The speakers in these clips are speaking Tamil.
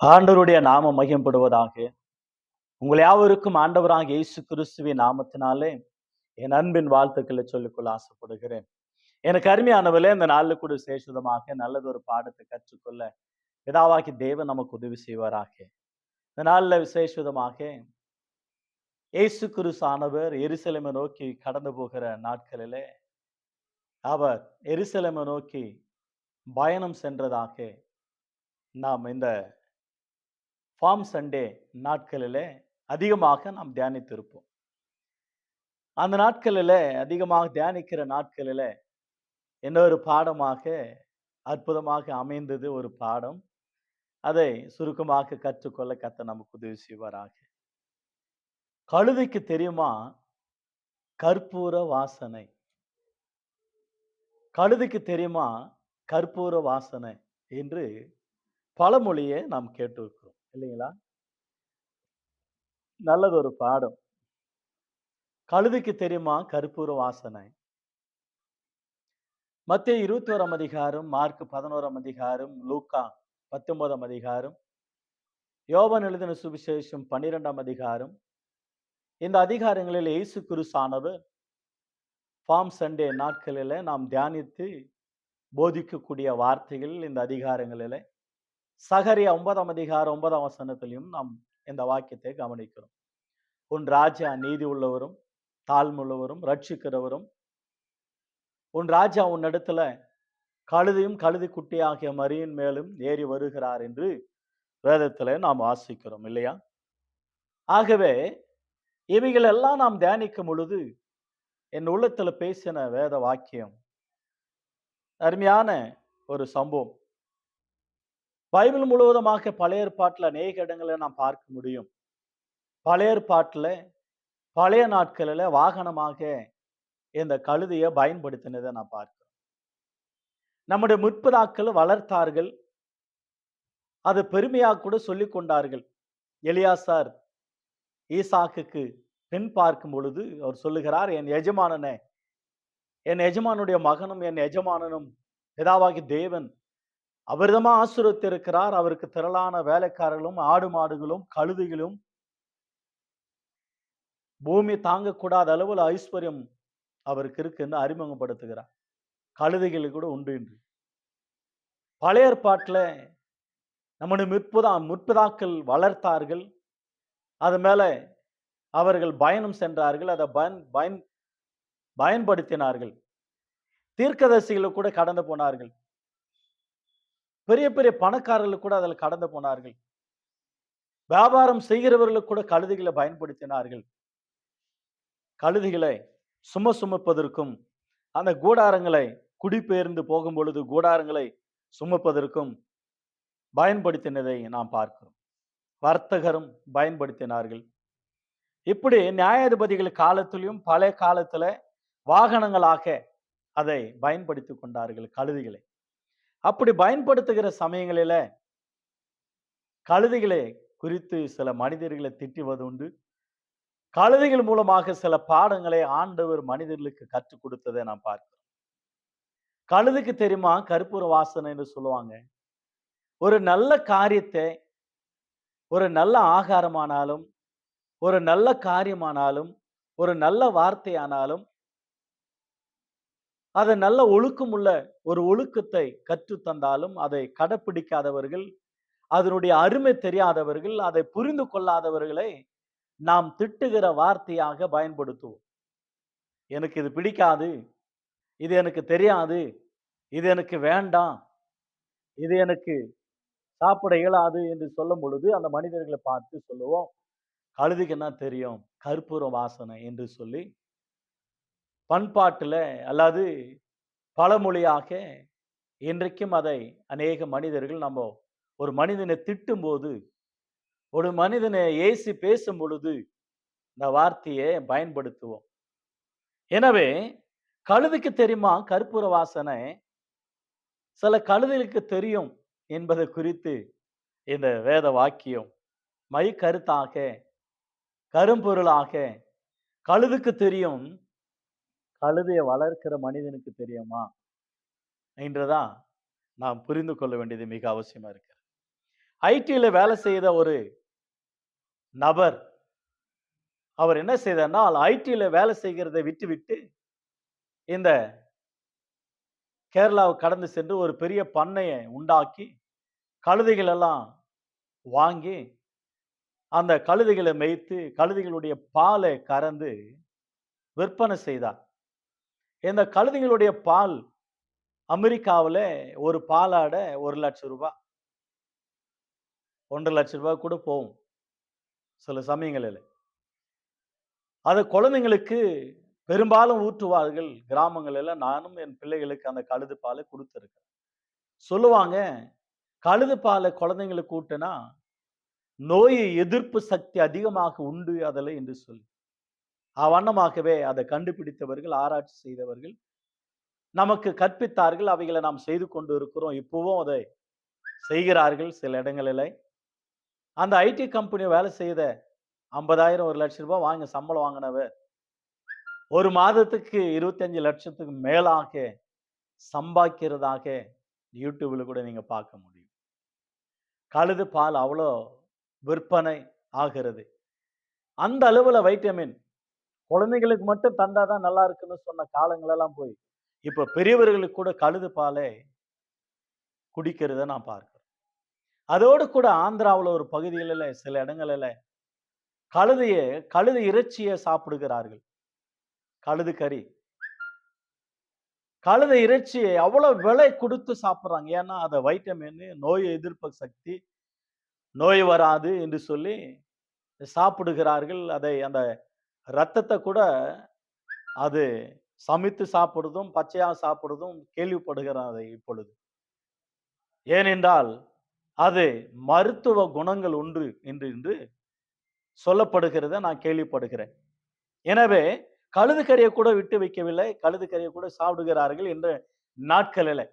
ஆண்டவருடைய நாமம் மகிம்படுவதாக உங்கள் யாவருக்கும் ஆண்டவராக இயேசு கிறிஸ்துவின் நாமத்தினாலே என் அன்பின் வாழ்த்துக்களை சொல்லிக்கொள்ள ஆசைப்படுகிறேன். எனக்கு அருமையானவர்களே இந்த நாளில் கூட சேஷதமாக நல்லதொரு பாடத்தை கற்றுக்கொள்ள பிதாவாகி தேவன் நமக்கு உதவி செய்வாராக. இந்த நாளில் விசேஷமாக இயேசு கிறிஸ்தானவர் எருசலேமை நோக்கி கடந்து போகிற நாட்களிலே அவர் எருசலேமை நோக்கி பயணம் சென்றதாக நாம் இந்த ஃபார்ம் சண்டே நாட்களில் அதிகமாக நாம் தியானித்திருப்போம். அந்த நாட்களில் அதிகமாக தியானிக்கிற நாட்களில் என்ன ஒரு பாடமாக அற்புதமாக அமைந்தது ஒரு பாடம். அதை சுருக்கமாக கற்றுக்கொள்ள கத்த நமக்கு உதவி செய்வாராக. கழுதைக்கு தெரியுமா? கற்பூர வாசனை. கழுதைக்கு தெரியுமா? கற்பூர வாசனை என்று பழமொழியை நாம் கேட்டிருக்கிறோம். இல்லைங்களா? நல்லது ஒரு பாடம். கழுதுக்கு தெரியுமா? கற்பூர வாசனை. மத்திய இருபத்தி ஓராம் அதிகாரம் மார்க் பதினோராம் அதிகாரம் லூக்கா பத்தொன்பதாம் அதிகாரம் யோபன் எழுதின சுவிசேஷம் பன்னிரெண்டாம் அதிகாரம். இந்த அதிகாரங்களில் இயேசு குருசானவர் ஃபார்ம் சண்டே நாட்களில் நாம் தியானித்து போதிக்கக்கூடிய வார்த்தைகள் இந்த அதிகாரங்களில் சகரிய ஒன்பதாம் அதிகாரம் ஒன்பதாம் வசனத்திலையும் நாம் இந்த வாக்கியத்தை கவனிக்கிறோம். உன் ராஜா நீதி உள்ளவரும் தாழ்முள்ளவரும் ரட்சிக்கிறவரும் உன் ராஜா உன்னிடத்துல கழுதையும் கழுதி குட்டி ஆகிய மரியின் மேலும் ஏறி வருகிறார் என்று வேதத்தில் நாம் வாசிக்கிறோம் இல்லையா? ஆகவே இவைகள் எல்லாம் நாம் தியானிக்கும் பொழுது என் உள்ளத்தில் பேசின வேத வாக்கியம் அருமையான ஒரு சம்பவம். பைபிள் முழுவதுமாக பழைய ஏற்பாட்டில் அநேக இடங்களை நாம் பார்க்க முடியும். பழைய ஏற்பாட்டில் பழைய நாட்களில் வாகனமாக இந்த கழுதையை பயன்படுத்தினதை நான் பார்க்கிறோம். நம்முடைய முற்பதாக்கள் வளர்த்தார்கள். அது பெருமையாக கூட சொல்லிக் கொண்டார்கள். எலியாசார் ஈசாக்குக்கு பெண் பார்க்கும் பொழுது அவர் சொல்லுகிறார் என் எஜமானனே என் எஜமானுடைய மகனும் என் எஜமானனும் பிதாவாகி தேவன் அபரிதமா ஆசுரத்திருக்கிறார் அவருக்கு திரளான வேலைக்காரர்களும் ஆடு மாடுகளும் கழுதைகளும். பூமி தாங்கக்கூடாத அளவில் ஐஸ்வர்யம் அவருக்கு இருக்குன்னு அறிமுகப்படுத்துகிறார். கழுதைகள் கூட உண்டு என்று பழைய ஏற்பாட்டில் நம்முடைய முற்புதா முற்புதாக்கள் வளர்த்தார்கள். அது மேல அவர்கள் பயணம் சென்றார்கள். அதை பயன் பயன் பயன்படுத்தினார்கள். தீர்க்கதரிசிகளை கூட கடந்து போனார்கள். பெரிய பெரிய பணக்காரர்கள் கூட அதில் கடந்து போனார்கள். வியாபாரம் செய்கிறவர்களுக்கு கூட கழுதைகளை பயன்படுத்தினார்கள். கழுதிகளை சும சுமப்பதற்கும் அந்த கூடாரங்களை குடிபெயர்ந்து போகும் பொழுது கூடாரங்களை சுமப்பதற்கும் பயன்படுத்தினதை நாம் பார்க்கிறோம். வர்த்தகரும் பயன்படுத்தினார்கள். இப்படி நியாயாதிபதிகள் காலத்திலும் பழைய காலத்துல வாகனங்களாக அதை பயன்படுத்தி கொண்டார்கள் கழுதிகளை. அப்படி பயன்படுத்துகிற சமயங்களில கழுதைகளை குறித்து சில மனிதர்களை திட்டுவது உண்டு. கழுதைகள் மூலமாக சில பாடங்களை ஆண்டவர் மனிதர்களுக்கு கற்றுக் கொடுத்ததை நான் பார்க்கிறோம். கழுதுக்கு தெரியுமா? கற்பூர வாசனை என்று சொல்லுவாங்க. ஒரு நல்ல காரியத்தை ஒரு நல்ல ஆகாரமானாலும் ஒரு நல்ல காரியமானாலும் ஒரு நல்ல வார்த்தையானாலும் அதை நல்ல ஒழுக்கமுள்ள ஒரு ஒழுக்கத்தை கற்று தந்தாலும் அதை கடைப்பிடிக்காதவர்கள் அதனுடைய அருமை தெரியாதவர்கள் அதை புரிந்து கொள்ளாதவர்களை நாம் திட்டுகிற வார்த்தையாக பயன்படுத்துவோம். எனக்கு இது பிடிக்காது இது எனக்கு தெரியாது இது எனக்கு வேண்டாம் இது எனக்கு சாப்பிட இயலாது என்று சொல்லும் பொழுது அந்த மனிதர்களை பார்த்து சொல்லுவோம் கழுதுக்கு என்ன தெரியும்? கற்பூர வாசனை என்று சொல்லி பண்பாட்டில் அல்லது பழமொழியாக இன்றைக்கும் அதை அநேக மனிதர்கள் நம்ம ஒரு மனிதனை திட்டும் போது ஒரு மனிதனை ஏசி பேசும் பொழுது இந்த வார்த்தையை பயன்படுத்துவோம். எனவே கழுதுக்கு தெரியுமா? கற்பூர வாசனை. சில கழுதைகளுக்கு தெரியும் என்பதை குறித்து இந்த வேத வாக்கியம். மை கருத்தாக கரும்பொருளாக கழுதுக்கு தெரியும். கழுதையை வளர்க்கிற மனிதனுக்கு தெரியுமா? என்றுதான் நாம் புரிந்து கொள்ள வேண்டியது மிக அவசியமா இருக்கு. ஐடியில் வேலை செய்த ஒரு நபர் அவர் என்ன செய்தார்னால் ஐடியில் வேலை செய்கிறதை விட்டுவிட்டு இந்த கேரளாவை கடந்து சென்று ஒரு பெரிய பண்ணையை உண்டாக்கி கழுதைகள் எல்லாம் வாங்கி அந்த கழுதைகளை மேய்த்து கழுதைகளுடைய பாலை கறந்து விற்பனை செய்தார். இந்த கழுதைகளுடைய பால் அமெரிக்காவில் ஒரு பாலாட ஒரு லட்சம் ரூபாய் ஒன்றரை லட்சம் ரூபாய் கூட போகும். சில சமயங்களில். அது குழந்தைங்களுக்கு பெரும்பாலும் ஊற்றுவார்கள் கிராமங்களில் நானும் என் பிள்ளைகளுக்கு அந்த கழுது பாலை கொடுத்துருக்கேன் சொல்லுவாங்க கழுது பாலை குழந்தைங்களுக்கு ஊட்டுனா நோய் எதிர்ப்பு சக்தி அதிகமாக உண்டு அதில் என்று சொல்லி. அவ்வண்ணமாகவே அதை கண்டுபிடித்தவர்கள் ஆராய்ச்சி செய்தவர்கள் நமக்கு கற்பித்தார்கள். அவைகளை நாம் செய்து கொண்டு இருக்கிறோம். இப்போவும் அதை செய்கிறார்கள் சில இடங்களில். அந்த ஐடி கம்பெனி வேலை செய்த ஐம்பதாயிரம் ஒரு லட்சம் ரூபாய் வாங்க சம்பளம் வாங்கினவர் ஒரு மாதத்துக்கு இருபத்தஞ்சு லட்சத்துக்கு மேலாக சம்பாதிக்கிறதாக யூடியூப்ல கூட நீங்க பார்க்க முடியும். கழுது பால் அவ்வளோ விற்பனை ஆகிறது. அந்த அளவில் வைட்டமின் குழந்தைங்களுக்கு மட்டும் தந்தாதான் நல்லா இருக்குன்னு சொன்ன காலங்களெல்லாம் போய் இப்போ பெரியவர்களுக்கு கூட கழுது பாலை குடிக்கிறத நான் பார்க்குறேன். அதோடு கூட ஆந்திராவில் ஒரு பகுதிகளில் சில இடங்களில் கழுதையை கழுது இறைச்சியை சாப்பிடுகிறார்கள். கழுது கறி. கழுத இறைச்சியை அவ்வளவு விலை கொடுத்து சாப்பிட்றாங்க. ஏன்னா அதை வைட்டமின் நோய் எதிர்ப்பு சக்தி நோய் வராது என்று சொல்லி சாப்பிடுகிறார்கள். அதை அந்த ரத்தத்தை கூட அது சமைத்து சாப்பிடுறதும் பச்சையாக சாப்பிடுறதும் கேள்விப்படுகிறார் இப்பொழுது. ஏனென்றால் அது மருத்துவ குணங்கள் உண்டு என்று என்று சொல்லப்படுகிறத நான் கேள்விப்படுகிறேன். எனவே கழுது கறியை கூட விட்டு வைக்கவில்லை கழுது கறியை கூட சாப்பிடுகிறார்கள் என்ற நாட்களில்.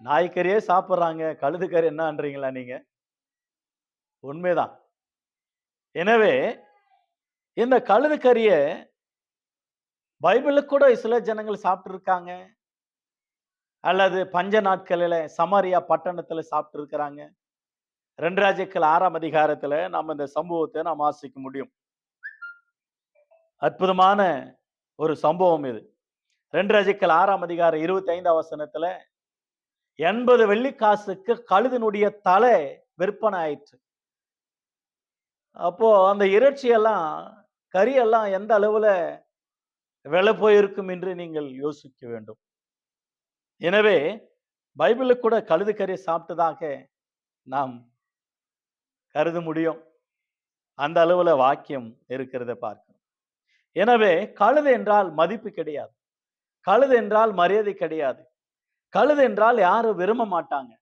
நாய்க்கறியே சாப்பிட்றாங்க கழுது கறி என்னன்றீங்களா நீங்க? உண்மைதான். எனவே இந்த கழுது கறிய பைபிளுக்கு கூட சில ஜனங்கள் சாப்பிட்டு இருக்காங்க அல்லது பஞ்ச நாட்களில் சமாரியா பட்டணத்துல சாப்பிட்டு இருக்கிறாங்க ரெண்டு ராஜ்யக்கள் ஆறாம் அதிகாரத்துல நம்ம இந்த சம்பவத்தை நாம் வாசிக்க முடியும். அற்புதமான ஒரு சம்பவம் இது. ரெண்டு ராஜ்யக்கள் ஆறாம் அதிகாரம் இருபத்தி ஐந்தாம் வசனத்துல எண்பது வெள்ளிக்காசுக்கு கழுதினுடைய தலை விற்பனை ஆயிற்று. அப்போ அந்த இறைச்சியெல்லாம் கரியெல்லாம் எந்த அளவுல விலை போயிருக்கும் என்று நீங்கள் யோசிக்க வேண்டும். எனவே பைபிளுக்கு கூட கழுது கறி சாப்பிட்டதாக நாம் கருத முடியும். அந்த அளவுல வாக்கியம் இருக்கிறத பார்க்கணும். எனவே கழுது என்றால் மதிப்பு கிடையாது. கழுது என்றால் மரியாதை கிடையாது. கழுது என்றால் யாரும் விரும்ப மாட்டாங்க.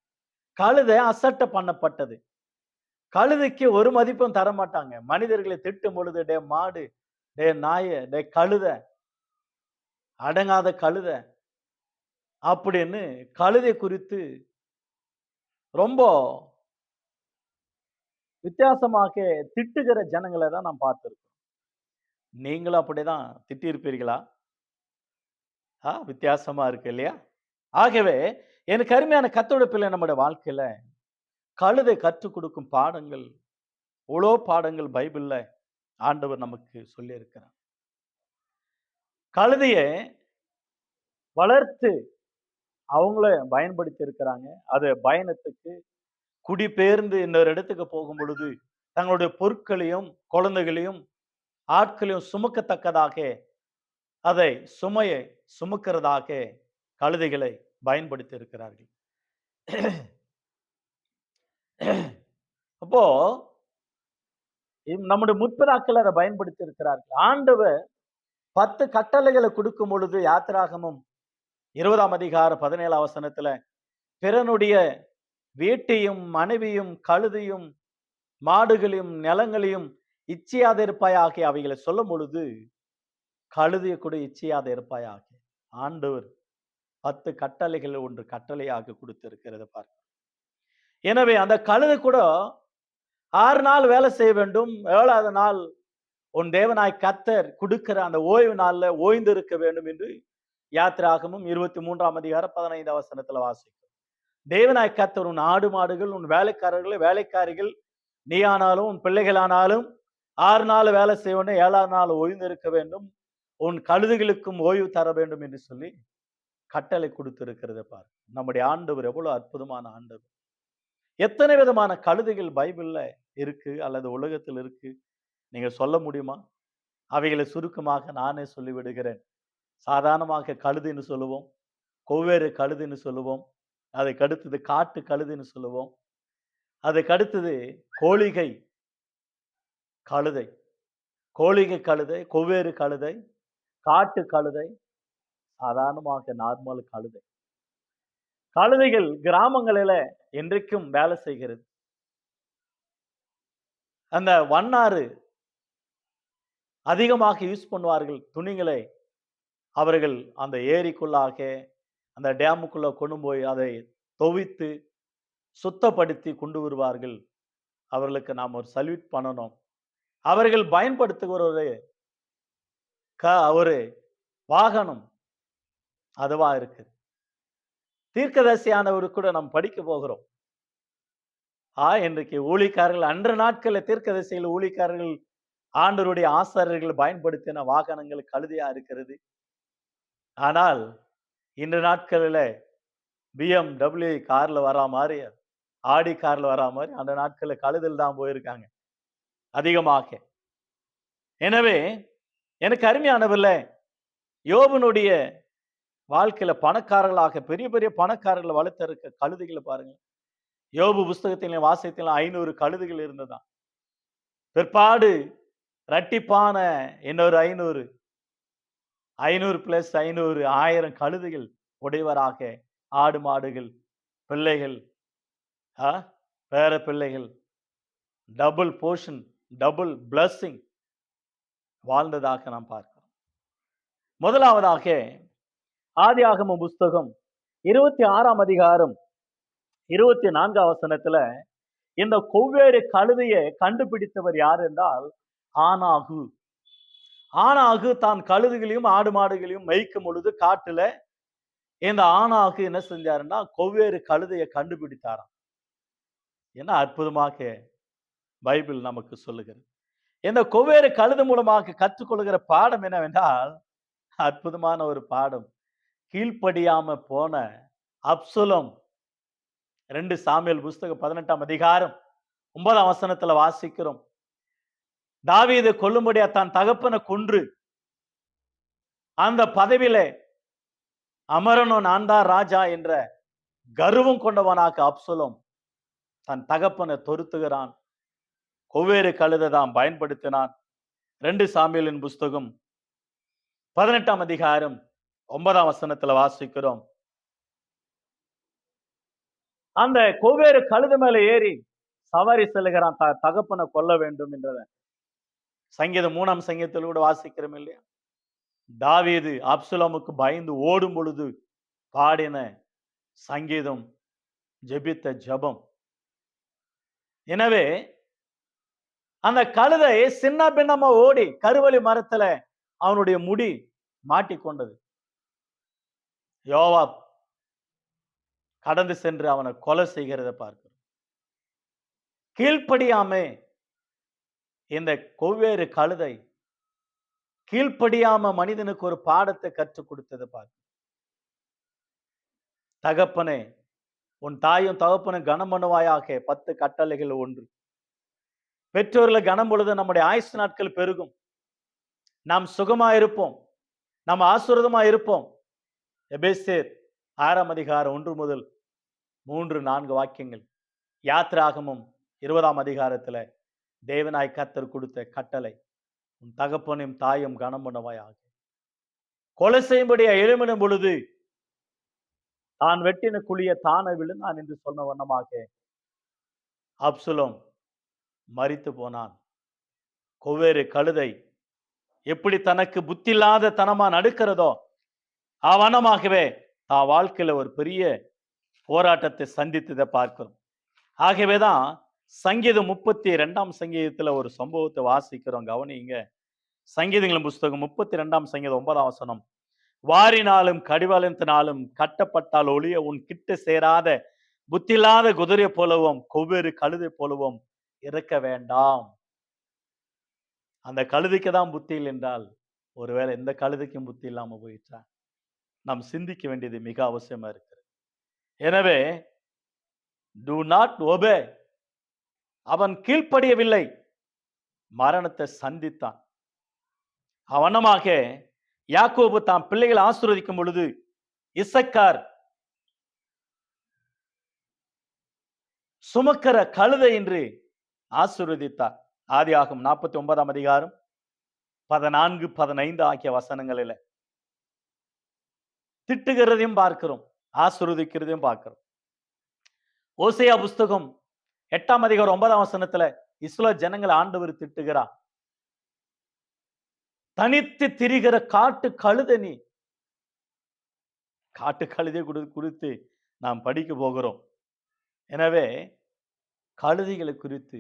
கழுதை அசட்ட பண்ணப்பட்டது. கழுதைக்கு ஒரு மதிப்பும் தர மாட்டாங்க மனிதர்களை திட்டும் பொழுது டே மாடு டே நாய டே கழுத அடங்காத கழுத அப்படின்னு கழுதை குறித்து ரொம்ப வித்தியாசமாக திட்டுகிற ஜனங்களை தான் நான் பார்த்திருக்கோம் நீங்களும் அப்படிதான் திட்டியிருப்பீர்களா? ஆ வித்தியாசமா இருக்கு இல்லையா? ஆகவே எனக்கு அருமையான கத்தோட பிள்ளை நம்முடைய வாழ்க்கையில கழுதை கற்றுக் கொடுக்கும் பாடங்கள் இவ்வளோ பாடங்கள் பைபிள்ல ஆண்டவர் நமக்கு சொல்லி இருக்கிறார் வளர்த்து அவங்கள பயன்படுத்தி இருக்கிறாங்க. அது பயணத்துக்கு குடிபெயர்ந்து இன்னொரு இடத்துக்கு போகும் பொழுது தங்களுடைய பொருட்களையும் குழந்தைகளையும் ஆட்களையும் சுமக்கத்தக்கதாக அதை சுமையை சுமக்கிறதாக கழுதைகளை பயன்படுத்தி இருக்கிறார்கள். அப்போ நம்முடைய முற்பிதாக்கள் அதை பயன்படுத்தி இருக்கிறார்கள் ஆண்டவர் பத்து கட்டளைகளை கொடுக்கும் பொழுது யாத்திராகமும் இருபதாம் அதிகார பதினேழாம் வசனத்துல பிறனுடைய வீட்டையும் மனைவியும் கழுதையும் மாடுகளையும் நிலங்களையும் இச்சையாத இருப்பாயாகி அவைகளை சொல்லும் பொழுது கழுதையை கூட இச்சையாத இருப்பாயாகி ஆண்டவர் பத்து கட்டளைகள் ஒன்று கட்டளையாக கொடுத்திருக்கிறது பார்க்க எனவே அந்த கழுதை கூட ஆறு நாள் வேலை செய்ய வேண்டும் ஏழாவது நாள் உன் தேவனாய் கத்தர் கொடுக்கிற அந்த ஓய்வு நாளில் ஓய்ந்து இருக்க வேண்டும் என்று யாத்திராகமும் இருபத்தி மூன்றாம் அதிகாரம் பதினைந்து அவசரத்தில் வாசிக்கும். தேவனாய் கத்தர் உன் ஆடு மாடுகள் உன் வேலைக்காரர்கள் வேலைக்காரிகள் நீயானாலும் உன் பிள்ளைகளானாலும் ஆறு நாள் வேலை செய்ய வேண்டும் நாள் ஓய்ந்து இருக்க வேண்டும் உன் கழுதுகளுக்கும் ஓய்வு தர வேண்டும் என்று சொல்லி கட்டளை கொடுத்திருக்கிறத பாரு. நம்முடைய ஆண்டவர் எவ்வளவு அற்புதமான ஆண்டவர். எத்தனை விதமான கழுதைகள் பைபிளில் இருக்கு அல்லது உலகத்தில் இருக்கு? நீங்க சொல்ல முடியுமா? அவைகளை சுருக்கமாக நானே சொல்லிவிடுகிறேன். சாதாரணமாக கழுதுன்னு சொல்லுவோம். கொவ்வேறு கழுதுன்னு சொல்லுவோம். அதை அடுத்தது காட்டு கழுதுன்னு சொல்லுவோம். அதை கடுத்தது கோழிகை கழுதை. கோழிகை கழுதை கொவ்வேறு கழுதை காட்டு கழுதை சாதாரணமாக நார்மல் கழுதை. கழுதைகள் கிராமங்களில என்றைக்கும் வேலை செய்கிறது. அந்த வண்ணாறு அதிகமாக யூஸ் பண்ணுவார்கள் துணிகளை. அவர்கள் அந்த ஏரிக்குள்ளாக அந்த டேமுக்குள்ளே கொண்டு போய் அதை துவைத்து சுத்தப்படுத்தி கொண்டு வருவார்கள். அவர்களுக்கு நாம் ஒரு சல்யூட் பண்ணணும். அவர்கள் பயன்படுத்துகிற ஒரு க ஒரு வாகனம் அதுவாக இருக்குது தீர்க்கதரிசியானவர் கூட நாம் படிக்க போகிறோம். ஆ இன்றைக்கு ஊழிக்காரர்கள் அன்ற நாட்களில் தீர்க்கதரிசிகள் ஊழிக்காரர்கள் ஆண்டருடைய ஆசாரர்கள் பயன்படுத்தின வாகனங்கள் கழுதியா இருக்கிறது. ஆனால் இன்று நாட்களில் பிஎம்டபிள்யூ காரில் வரா மாதிரி ஆடி காரில் வரா மாதிரி அந்த நாட்களில் கழுதில் தான் போயிருக்காங்க. அதிகமாக. எனவே எனக்கு அருமையானவில்ல யோபனுடைய வாழ்க்கையில் பணக்காரர்களாக பெரிய பெரிய பணக்காரர்களை வளர்த்திருக்க கழுதைகளை பாருங்கள் யோபு புஸ்தகத்திலும் வாசகத்திலும் ஐநூறு கழுதுகள் இருந்ததுதான் பிற்பாடு ரட்டிப்பான இன்னொரு ஐநூறு. ஐநூறு பிளஸ் ஐநூறு ஆயிரம் கழுதுகள் உடையவராக ஆடு மாடுகள் பிள்ளைகள் ஆ, பேர பிள்ளைகள் டபுள் போர்ஷன் டபுள் பிளஸ்ஸிங் வாழ்ந்ததாக நாம் பார்க்கிறோம். முதலாவதாக ஆதி ஆகம புஸ்தகம் இருபத்தி ஆறாம் அதிகாரம் இருபத்தி நான்காம் வசனத்துல இந்த கொவ்வேறு கழுதையை கண்டுபிடித்தவர் யார் என்றால் ஆனாகு ஆனாகு தான் கழுதுகளையும் ஆடு மாடுகளையும் மெய்க்கும் பொழுது காட்டுல இந்த ஆணாகு என்ன செஞ்சாருன்னா கொவ்வேறு கழுதையை கண்டுபிடித்தாராம். என்ன அற்புதமாக பைபிள் நமக்கு சொல்லுகிறது. இந்த கொவ்வேறு கழுது மூலமாக கற்றுக்கொள்கிற பாடம் என்னவென்றால் அற்புதமான ஒரு பாடம். கீழ்ப்படியாம போன அப்சுலம் ரெண்டு சாமியல் புஸ்தகம் பதினெட்டாம் அதிகாரம் ஒன்பதாம் வசனத்துல வாசிக்கிறோம். தாவீது கொல்லும்படியா தான் தகப்பனை கொன்று அந்த பதவியில அமரனும் நான் தான் ராஜா என்ற கர்வம் கொண்டவனாக அப்சுலம் தன் தகப்பனை தொருத்துகிறான். கொவ்வேறு கழுதை தான் பயன்படுத்தினான். ரெண்டு சாமியலின் புஸ்தகம் பதினெட்டாம் அதிகாரம் ஒன்பதாம் வசனத்துல வாசிக்கிறோம். அந்த கொவ்வேறு கழுது மேல ஏறி சவாரி செல்லுகிறான். த தகப்பனை கொல்ல வேண்டும் என்றத. சங்கீதம் மூணாம் சங்கீதத்தில் கூட வாசிக்கிறோம் இல்லையா? தாவீது அப்சுலமுக்கு பயந்து ஓடும் பொழுது பாடின சங்கீதம் ஜெபித்த ஜபம். எனவே அந்த கழுதை சின்ன பின்னமா ஓடி கருவழி மரத்துல அவனுடைய முடி மாட்டிக்கொண்டது. யோவாப் கடந்து சென்று அவனை கொலை செய்கிறத பார்க்கிறோம். கீழ்ப்படியாமே இந்த கொவ்வேறு கழுதை கீழ்ப்படியாம மனிதனுக்கு ஒரு பாடத்தை கற்றுக் கொடுத்ததை பார்க்க தகப்பனே உன் தாயும் தகப்பனும் கனம் பண்ணுவாயாக பத்து கட்டளைகள் ஒன்று. பெற்றோர்களை கனம் பொழுது நம்முடைய ஆயுசு நாட்கள் பெருகும். நாம் சுகமா இருப்போம் நாம் ஆசுரதமா இருப்போம் எபேசேர் ஆறாம் அதிகாரம் ஒன்று முதல் மூன்று நான்கு வாக்கியங்கள். யாத்ராகமும் இருபதாம் அதிகாரத்துல தேவனாய் கத்தர் கொடுத்த கட்டளை உன் தகப்பனையும் தாயும் கனம் பண்ணவாயாக. கொலை செய்யும்படியா எழுமினும் பொழுது தான் வெட்டின குழிய தானே விழுந்தான் என்று சொன்ன வண்ணமாக அப்சுலம் மரித்து போனான். கொவ்வேறு கழுதை எப்படி தனக்கு புத்தில்லாத தனமா நடுக்கிறதோ அவனமாகவே தான் வாழ்க்கையில் ஒரு பெரிய போராட்டத்தை சந்தித்ததை பார்க்கிறோம். ஆகவேதான் சங்கீதம் முப்பத்தி ரெண்டாம் சங்கீதத்தில் ஒரு சம்பவத்தை வாசிக்கிறோம். கவனிங்க சங்கீதங்களின் புஸ்தகம் முப்பத்தி ரெண்டாம் சங்கீதம் ஒன்பதாம் வசனம். வாரினாலும் கடிவாளத்தினாலும் கட்டப்பட்டால் ஒளிய உன் கிட்ட சேராத புத்தில்லாத குதிரை போலவும் கொவ்வேறு கழுதை போலவும் இருக்க வேண்டாம். அந்த கழுதைக்கு தான் புத்தி இல்லை என்றால் ஒருவேளை எந்த கழுதைக்கும் புத்தி இல்லாமல் போயிடுச்சா? நாம் சிந்திக்க வேண்டியது மிக அவசியமா இருக்கிறது. எனவே டு நாட் ஒபே அவன் கீழ்ப்படியவில்லை. மரணத்தை சந்தித்தான். அவனமாக யாக்கோபு தாம் பிள்ளைகளை ஆசிர்வதிக்கும் பொழுது இசக்கார் சுமக்கிற கழுதை என்று ஆசீர்வதித்தார். ஆதியாகும் நாற்பத்தி ஒன்பதாம் அதிகாரம் பதினான்கு பதினைந்து ஆகிய வசனங்களில். திட்டுகிறதையும் பார்க்கிறோம். ஆசிர்வதிக்கிறதையும் பார்க்கிறோம். ஓசையா புஸ்தகம் எட்டாம் அதிகாரம் ஒன்பதாம் வசனத்துல இஸ்ரோ ஜனங்களை ஆண்டவர் திட்டுகிறார் தனித்து திரிகிற காட்டு கழுத நீ. காட்டு கழுதை குறித்து நாம் படிக்க போகிறோம். எனவே கழுதைகளை குறித்து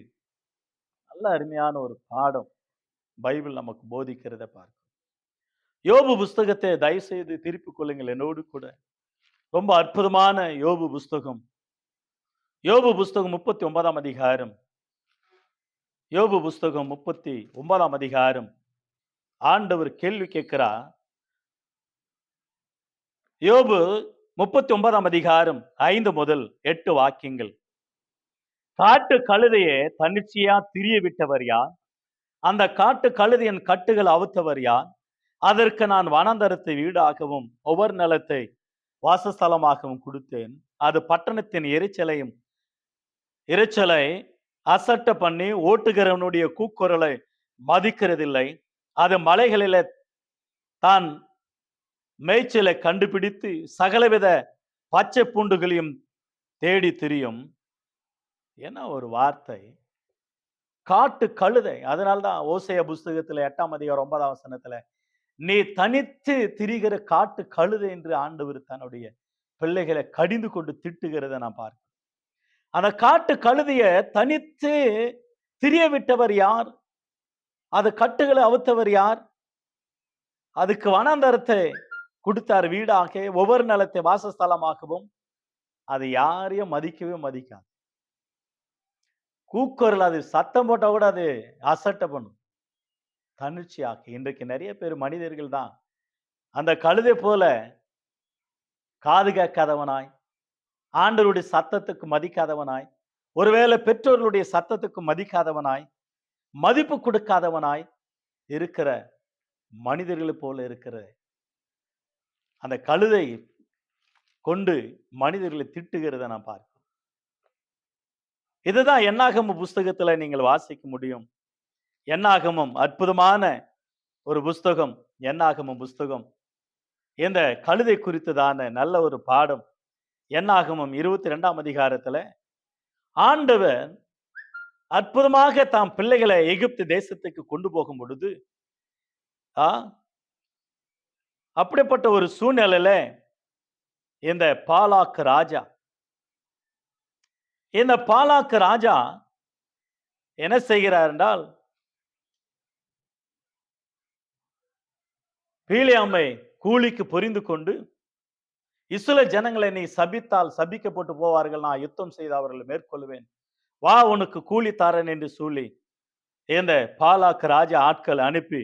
நல்ல அருமையான ஒரு பாடம் பைபிள் நமக்கு போதிக்கிறத பார்க்கும் யோபு புஸ்தகத்தை தயவு செய்து கொள்ளுங்கள் என்னோடு கூட. ரொம்ப அற்புதமான யோபு புஸ்தகம். யோபு புஸ்தகம் முப்பத்தி ஒன்பதாம் அதிகாரம். யோபு புஸ்தகம் முப்பத்தி ஒன்பதாம் அதிகாரம். ஆண்டவர் கேள்வி கேட்கிறா. யோபு முப்பத்தி ஒன்பதாம் அதிகாரம் ஐந்து முதல் எட்டு வாக்கியங்கள். காட்டு கழுதையை தன்னிச்சையா திரிய விட்டவர் யார்? அந்த காட்டு கழுதையின் கட்டுகள் அவுத்தவர் யார்? அதற்கு நான் வனாந்தரத்தை வீடாகவும் ஒவ்வொரு நிலத்தை வாசஸ்தலமாகவும் கொடுத்தேன். அது பட்டணத்தின் எரிச்சலையும் எரிச்சலை அசட்ட பண்ணி ஓட்டுகிறவனுடைய கூக்குரலை மதிக்கிறதில்லை. அது மலைகளில தான் மேய்ச்சலை கண்டுபிடித்து சகலவித பச்சை பூண்டுகளையும் தேடி திரியும். என்ன ஒரு வார்த்தை? காட்டு கழுதை. அதனால்தான் ஓசைய புஸ்தகத்துல எட்டாம் அதிகாரம் ஒன்பதாம் வசனத்துல நீ தனித்து திரிகிற காட்டு கழுதை என்று ஆண்டவர் தன்னுடைய பிள்ளைகளை கடிந்து கொண்டு திட்டுகிறத நான் பார்க்கிறேன். அந்த காட்டு கழுதைய தனித்து திரிய விட்டவர் யார்? அது கட்டுகளை அவுத்தவர் யார்? அதுக்கு வனாந்தரத்தை கொடுத்தார் வீடாக ஒவ்வொரு நிலத்தை வாசஸ்தலமாகவும் அது யாரையும் மதிக்கவே மதிக்காது. கூக்குரல் அது சத்தம் போட்டா கூட அது அசட்டை பண்ணும். தன்னிச்சையாக இன்றைக்கு நிறைய பேர் மனிதர்கள் தான். அந்த கழுதை போல காது கேட்காதவனாய் ஆண்டவருடைய சத்தத்துக்கு மதிக்காதவனாய் ஒருவேளை பெற்றோர்களுடைய சத்தத்துக்கு மதிக்காதவனாய் மதிப்பு கொடுக்காதவனாய் இருக்கிற மனிதர்களை போல இருக்கிற அந்த கழுதை கொண்டு மனிதர்களை திட்டுகிறத நான் பார்க்கிறேன் இதுதான் என்னாகும் புஸ்தகத்துல நீங்கள் வாசிக்க முடியும். என்னாகமும் அற்புதமான ஒரு புஸ்தகம் என்னாகமும் புஸ்தகம். இந்த கழுதை குறித்ததான நல்ல ஒரு பாடம் என்னாகமும் இருபத்தி ரெண்டாம் அதிகாரத்துல ஆண்டவர் அற்புதமாக தாம் பிள்ளைகளை எகிப்து தேசத்துக்கு கொண்டு போகும் பொழுது ஆ அப்படிப்பட்ட ஒரு சூழ்நிலையில இந்த பாலாக்கு ராஜா இந்த பாலாக்கு ராஜா என்ன செய்கிறார் என்றால் பீலியாமை கூலிக்கு புரிந்து கொண்டு இசுல ஜனங்களை நீ சபித்தால் சபிக்கப்பட்டு போவார்கள் நான் யுத்தம் செய்து அவர்களை மேற்கொள்வேன். வா உனக்கு கூலி தாரன் என்று சொல்லி இந்த பாலாக்கு ராஜா ஆட்கள் அனுப்பி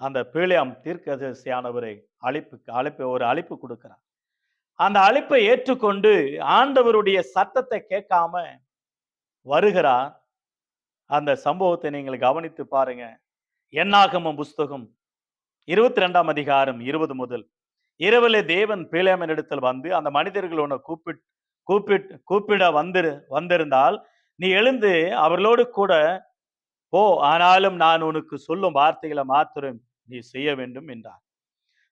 அந்த பீலியாம் தீர்க்கதரிசியானவரை அழைப்புக்கு அழைப்பு ஒரு அழைப்பு கொடுக்கிறார். அந்த அழைப்பை ஏற்றுக்கொண்டு ஆண்டவருடைய சத்தத்தை கேட்காம வருகிறார். அந்த சம்பவத்தை நீங்கள் கவனித்து பாருங்க. என்னாகமும் புஸ்தகம் இருபத்தி ரெண்டாம் அதிகாரம் இருபது முதல். இரவிலே தேவன் பீலேமனிடத்தில் வந்து அந்த மனிதர்கள் உன்னை கூப்பிட் கூப்பிட் கூப்பிட வந்திரு வந்திருந்தால் நீ எழுந்து அவர்களோடு கூட போ. ஆனாலும் நான் உனக்கு சொல்லும் வார்த்தைகளை மாத்திரம் நீ செய்ய வேண்டும் என்றார்.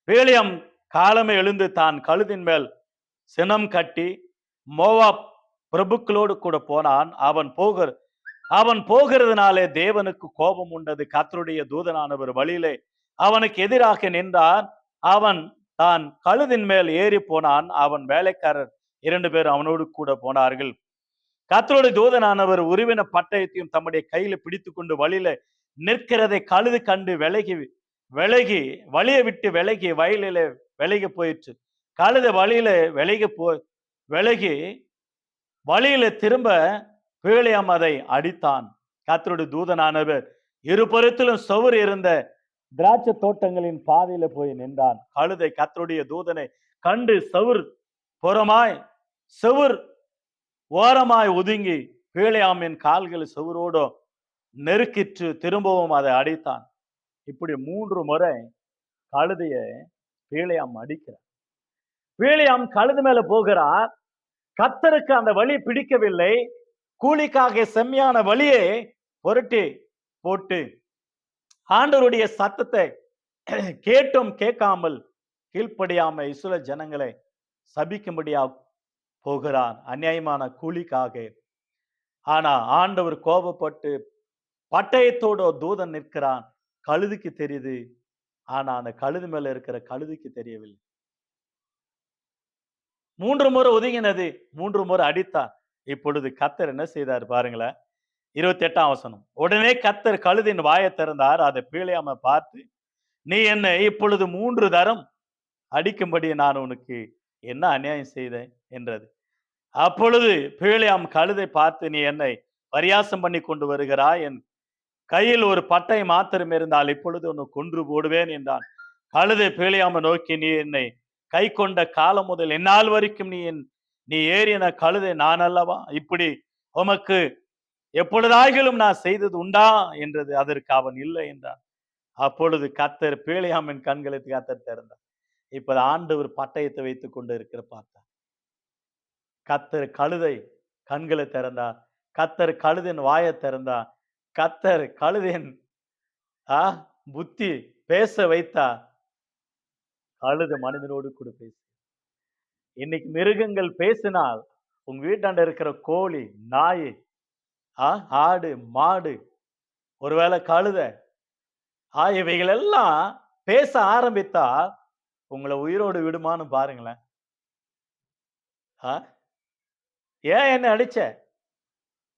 பேலியம் காலமே எழுந்து தான் கழுதின் மேல் சினம் கட்டி மோவாப் பிரபுக்களோடு கூட போனான். அவன் போகிற அவன் போகிறதுனாலே தேவனுக்கு கோபம் உண்டது. கத்தருடைய தூதனானவர் வழியிலே அவனுக்கு எதிராக நின்றான். அவன் தான் கழுதின் மேல் ஏறி போனான். அவன் வேலைக்காரர் இரண்டு பேர் அவனோடு கூட போனார்கள். கர்த்தருடைய தூதனானவர் உருவின பட்டயத்தையும் தம்முடைய கையில பிடித்து கொண்டு வழியில நிற்கிறதை கழுது கண்டு விலகி விலகி வழியை விட்டு விலகி வயலில விலகி போயிற்று. கழுத வழியில விலகி போ விலகி வழியில திரும்ப பிழையம் அதை அடித்தான். கத்தருடைய தூதனானவர் இருபுறத்திலும் சுவர் இருந்த திராட்சை தோட்டங்களின் பாதையில போய் நின்றான். கழுதை கத்தருடைய தூதனை கண்டு சவுர் புறமாய் செவுர் ஓரமாய் ஒதுங்கி பீழையாமின் கால்கள் செவுரோடு நெருக்கிற்று திரும்பவும் அதை அடித்தான். இப்படி மூன்று முறை கழுதைய பீழையாம் அடிக்கிறார். பீழையாம் கழுது மேல போகிறார். கத்தருக்கு அந்த வழி பிடிக்கவில்லை. கூலிக்காக செம்மையான வழியை புரட்டி போட்டு ஆண்டவருடைய சத்தத்தை கேட்டும் கேட்காமல் கீழ்ப்படியாம இசுல ஜனங்களை சபிக்கும்படியா போகிறான். அநியாயமான கூலிக்காக. ஆனா ஆண்டவர் கோபப்பட்டு பட்டயத்தோட தூதன் நிற்கிறான். கழுதுக்கு தெரியுது. ஆனா அந்த கழுது மேல இருக்கிற கழுதுக்கு தெரியவில்லை. மூன்று முறை ஒதுங்கினது மூன்று முறை அடித்தான். இப்பொழுது கத்தர் என்ன செய்தார் பாருங்களேன். இருபத்தி எட்டாம் வசனம். உடனே கத்தர் கழுதின் வாயை திறந்தார் அதை பீழையாம பார்த்து நீ என்னை இப்பொழுது மூன்று தரம் அடிக்கும்படி நான் உனக்கு என்ன அநியாயம் செய்தேன்? என்றது. அப்பொழுது பீழையாம் கழுதை பார்த்து நீ என்னை பரியாசம் பண்ணி கொண்டு வருகிறாய்? என் கையில் ஒரு பட்டை மாத்திரம் இருந்தால் இப்பொழுது உன்னை கொன்று போடுவேன் என்றான். கழுதை பீழையாம நோக்கி நீ என்னை கை கொண்ட காலம் முதல் என்னால் வரைக்கும் நீ என் நீ ஏறின கழுதை நான் அல்லவா இப்படி உமக்கு எப்பொழுதாகிலும் நான் செய்தது உண்டா என்றது அதற்கு அவன் இல்லை என்றான். அப்பொழுது கத்தர் பேழையாமின் கண்களை கத்தர் திறந்தார். இப்ப ஆண்டவர் பட்டயத்தை வைத்துக் கொண்டு இருக்கிற பார்த்தார். கத்தர் கழுதை கண்களை திறந்தார். கத்தர் கழுதின் வாயை திறந்தார். கத்தர் கழுதின் ஆ புத்தி பேச வைத்தா கழுது மனிதனோடு கூட பேசு இன்னைக்கு மிருகங்கள் பேசினால் உங்க வீட்டாண்ட இருக்கிற கோழி நாய் ஆ ஆடு மாடு ஒருவேளை கழுத. ஆகியவைகள் எல்லாம் பேச ஆரம்பித்தா உங்களை உயிரோடு விடுமான்னு பாருங்களேன். ஆ? ஏன் என்னை அடிச்ச?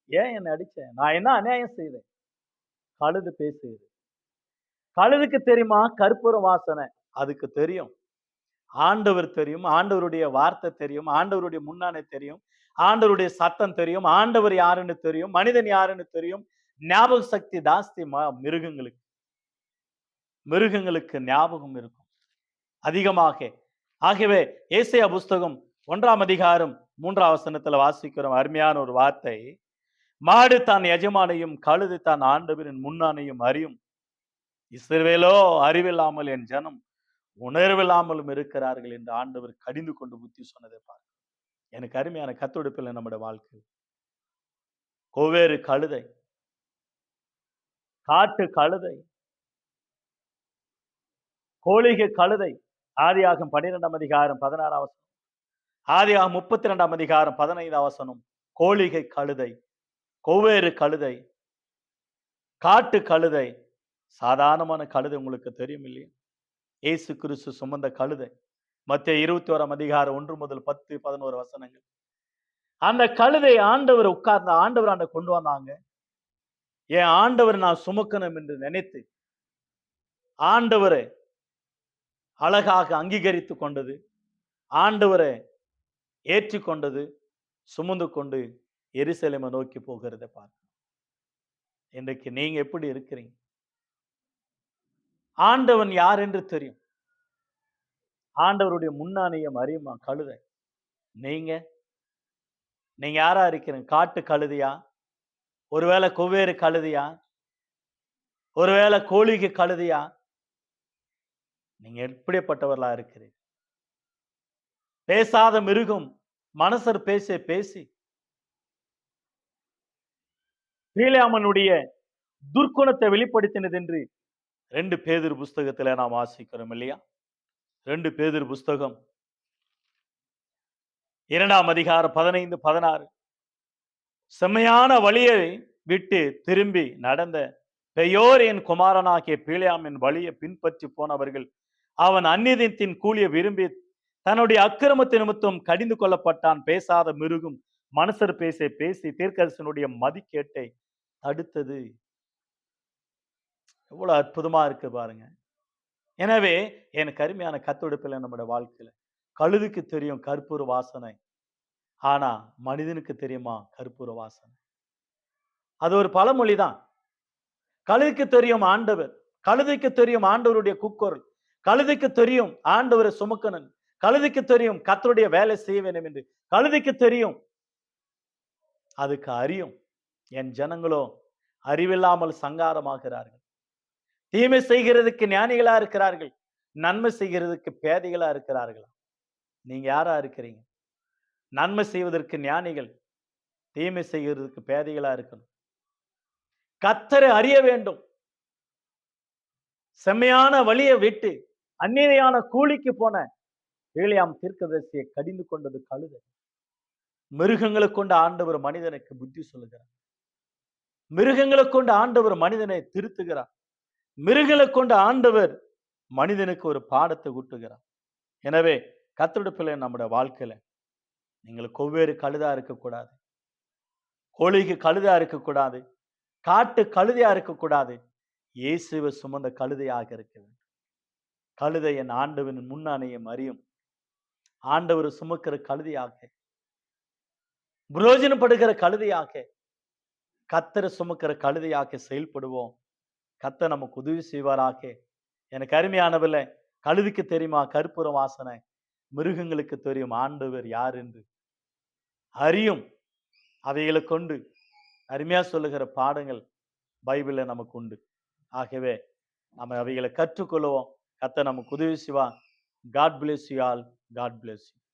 ஏன் என்ன அடிச்ச? நான் என்ன அநியாயம் செய்தேன்? கழுது பேசுது கழுதுக்கு தெரியுமா? கற்பூர வாசனை. அதுக்கு தெரியும். ஆண்டவர் தெரியும். ஆண்டவருடைய வார்த்தை தெரியும். ஆண்டவருடைய முன்னானே தெரியும். ஆண்டவருடைய சத்தம் தெரியும் ஆண்டவர் யாருன்னு தெரியும் மனிதன் யாருன்னு தெரியும். ஞாபக சக்தி ஜாஸ்தி மிருகங்களுக்கு. மிருகங்களுக்கு ஞாபகம் இருக்கும். அதிகமாக. ஆகவே ஏசையா புஸ்தகம் ஒன்றாம் அதிகாரம் மூன்றாம் வசனத்துல வாசிக்கிறோம். அருமையான ஒரு வார்த்தை. மாடு தான் எஜமானையும் கழுது தான் ஆண்டவரின் முன்னானையும் அறியும். இஸ்ரவேலோ அறிவில்லாமல் என் ஜனம் உணர்வில்லாமலும் இருக்கிறார்கள் என்று ஆண்டவர் கடிந்து கொண்டு புத்தி சொன்னதை பார்க்க எனக்கு அருமையான கத்தொடுப்பில் நம்முடைய வாழ்க்கை. கோவேறு கழுதை. காட்டு கழுதை. கோழிகை கழுதை. ஆதியாகும் பன்னிரெண்டாம் அதிகாரம் பதினாறாம் வசனம். ஆதியாகும் முப்பத்தி ரெண்டாம் அதிகாரம் பதினைந்தாம் வசனம். கோழிகை கழுதை. கோவேறு கழுதை. காட்டு கழுதை. சாதாரணமான கழுதை உங்களுக்கு தெரியும் இல்லையா? இயேசு கிறிஸ்து சுமந்த கழுதை. மத்திய இருபத்தி ஓராம் அதிகாரம் ஒன்று முதல் பத்து பதினோரு வசனங்கள். அந்த கழுதை ஆண்டவர் உட்கார்ந்த ஆண்டவர் ஆண்ட கொண்டு வந்தாங்க. என் ஆண்டவர் நான் சுமக்கணும் என்று நினைத்து ஆண்டவரை அழகாக அங்கீகரித்து கொண்டது ஆண்டவரை ஏற்றுக்கொண்டது சுமந்து கொண்டு எரிசலைமை நோக்கி போகிறத பார்க்க இன்றைக்கு நீங்க எப்படி இருக்கிறீங்க? ஆண்டவன் யார் என்று தெரியும். ஆண்டவருடைய முன்னாணியம் அறியுமா? கழுதை. நீங்க? நீங்க யாரா இருக்கிறீங்க? காட்டு கழுதியா? ஒருவேளை கொவ்வேறு கழுதியா? ஒருவேளை கோழிக்கு கழுதியா? நீங்க எப்படிப்பட்டவர்களா இருக்கிறீங்க பேசாத மிருகம் மனசர் பேச பேசி. பீலியாமனுடைய துர்க்குணத்தை வெளிப்படுத்தினது என்று ரெண்டு பேதிர் புஸ்தகத்துல நாம் வாசிக்கிறோம் இல்லையா? ரெண்டு பேதிர் புஸ்தகம். இரண்டாம் அதிகாரம் பதினைந்து பதினாறு. செம்மையான வழியை விட்டு திரும்பி நடந்த பெயோர் என் குமாரனாகிய பீலியாமின் வழியை பின்பற்றி போனவர்கள் அவன் அந்நியத்தின் கூலியை விரும்பி தன்னுடைய அக்கிரமத்தை நிமித்தம் கடிந்து கொள்ளப்பட்டான். பேசாத மிருகும் மனுஷர் பேச பேசி தீர்க்கரசனுடைய மதிக்கேட்டை தடுத்தது. எவ்வளவு அற்புதமா இருக்கு பாருங்க. எனவே எனக்கு அருமையான கத்தொடுப்பில் நம்முடைய வாழ்க்கையில கழுதுக்கு தெரியும் கற்பூர வாசனை. ஆனா மனிதனுக்கு தெரியுமா கற்பூர வாசனை? அது ஒரு பழமொழி தான். கழுதுக்கு தெரியும் ஆண்டவர். கழுதைக்கு தெரியும் ஆண்டவருடைய குக்குரல். கழுதைக்கு தெரியும் ஆண்டவரை சுமக்கணன் கழுதைக்கு தெரியும் கத்தருடைய வேலை செய்ய வேண்டும் என்று. கழுதைக்கு தெரியும். அதுக்கு அறியும். என் ஜனங்களோ அறிவில்லாமல் சங்காரமாகிறார்கள். தீமை செய்கிறதுக்கு ஞானிகளா இருக்கிறார்கள். நன்மை செய்கிறதுக்கு பேதைகளா இருக்கிறார்களா? நீங்க யாரா இருக்கிறீங்க? நன்மை செய்வதற்கு ஞானிகள் தீமை செய்கிறதுக்கு பேதைகளா இருக்கணும். கத்தரை அறிய வேண்டும். செம்மையான வழியை விட்டு அந்நிலையான கூலிக்கு போன ஏழியாம் தீர்க்கதரிசியை கடிந்து கொண்டது கழுதை. மிருகங்களை கொண்டு ஆண்டவர் மனிதனுக்கு புத்தி சொல்லுகிறார். மிருகங்களை கொண்டு ஆண்டவர் மனிதனை திருத்துகிறார். மிருகங்களை கொண்டு ஆண்டவர் மனிதனுக்கு ஒரு பாடத்தை ஊட்டுகிறார். எனவே கத்தோட பிள்ளை நம்முடைய வாழ்க்கையில நீங்கள் கொவ்வேறு கழுதா இருக்கக்கூடாது. கோழிக்கு கழுதா இருக்கக்கூடாது. காட்டு கழுதையா இருக்கக்கூடாது. இயேசுவை சுமந்த கழுதையாக இருக்க வேண்டும். கழுதை என் ஆண்டவன் முன்னாணையம் அறியும் ஆண்டவர் சுமக்கிற கழுதையாக. புரோஜனப்படுகிற கழுதையாக. கத்தரை சுமக்கிற கழுதையாக செயல்படுவோம். கத்த நமக்கு உதவி செய்வாராக. எனக்கு அருமையானவில்லை கழுதுக்கு தெரியுமா? கற்பூர வாசனை. மிருகங்களுக்கு தெரியும் ஆண்டவர் யார் என்று. அறியும் அவைகளை கொண்டு. அருமையா சொல்லுகிற பாடங்கள் பைபிளில் நமக்கு உண்டு. ஆகவே நம்ம அவைகளை கற்றுக்கொள்வோம். கத்த நமக்கு உதவி செய்வா god bless you all god bless you